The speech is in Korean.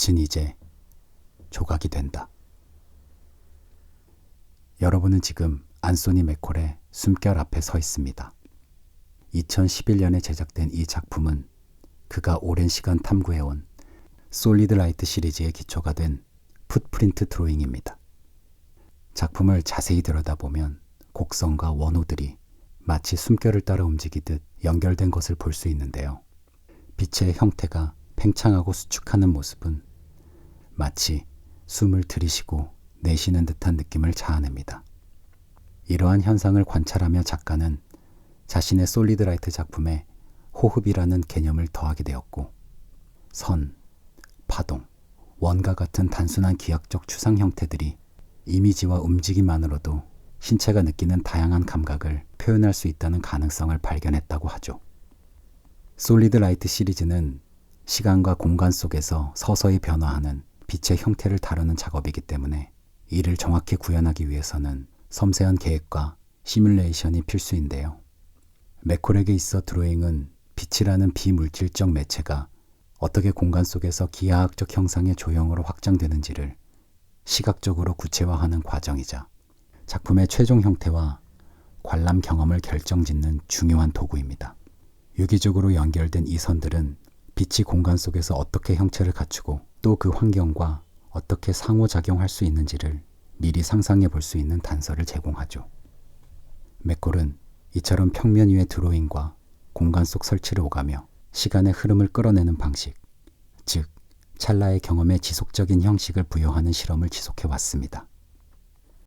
빛은 이제 조각이 된다. 여러분은 지금 안소니 맥콜의 숨결 앞에 서 있습니다. 2011년에 제작된 이 작품은 그가 오랜 시간 탐구해온 솔리드 라이트 시리즈의 기초가 된 풋프린트 드로잉입니다. 작품을 자세히 들여다보면 곡선과 원호들이 마치 숨결을 따라 움직이듯 연결된 것을 볼 수 있는데요. 빛의 형태가 팽창하고 수축하는 모습은 마치 숨을 들이쉬고 내쉬는 듯한 느낌을 자아냅니다. 이러한 현상을 관찰하며 작가는 자신의 솔리드라이트 작품에 호흡이라는 개념을 더하게 되었고 선, 파동, 원과 같은 단순한 기하적 추상 형태들이 이미지와 움직임만으로도 신체가 느끼는 다양한 감각을 표현할 수 있다는 가능성을 발견했다고 하죠. 솔리드 라이트 시리즈는 시간과 공간 속에서 서서히 변화하는 빛의 형태를 다루는 작업이기 때문에 이를 정확히 구현하기 위해서는 섬세한 계획과 시뮬레이션이 필수인데요. 맥콜에게 있어 드로잉은 빛이라는 비물질적 매체가 어떻게 공간 속에서 기하학적 형상의 조형으로 확장되는지를 시각적으로 구체화하는 과정이자 작품의 최종 형태와 관람 경험을 결정짓는 중요한 도구입니다. 유기적으로 연결된 이 선들은 빛이 공간 속에서 어떻게 형체를 갖추고 또 그 환경과 어떻게 상호작용할 수 있는지를 미리 상상해 볼 수 있는 단서를 제공하죠. 맥콜은 이처럼 평면 위의 드로잉과 공간 속 설치를 오가며 시간의 흐름을 끌어내는 방식, 즉 찰나의 경험에 지속적인 형식을 부여하는 실험을 지속해 왔습니다.